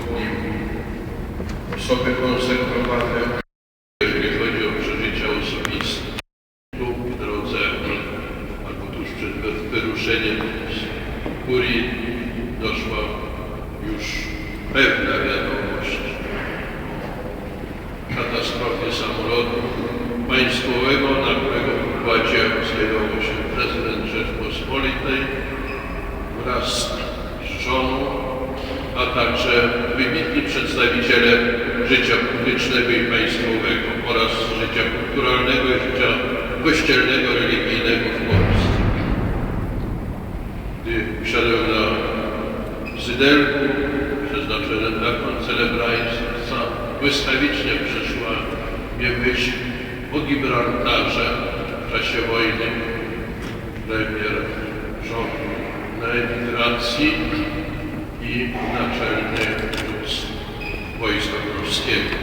nim. Osoby konsekrowane, jeżeli chodzi o przeżycia osobiste, tu w drodze albo tuż przed wyruszeniem z kurii doszła już pewna wiadomość katastrofie samolotu państwowego, na którego pokładzie skierował się prezydent Rzeczpospolitej także wybitni przedstawiciele życia publicznego i państwowego oraz życia kulturalnego i życia kościelnego, religijnego w Polsce. Gdy wsiadłem na zydelku przeznaczonym dla koncelebrańca, błyskawicznie przyszła mnie myśl o Gibraltarze w czasie wojny. Premier rządu na emigracji i naczelny wódz wojska polskiego.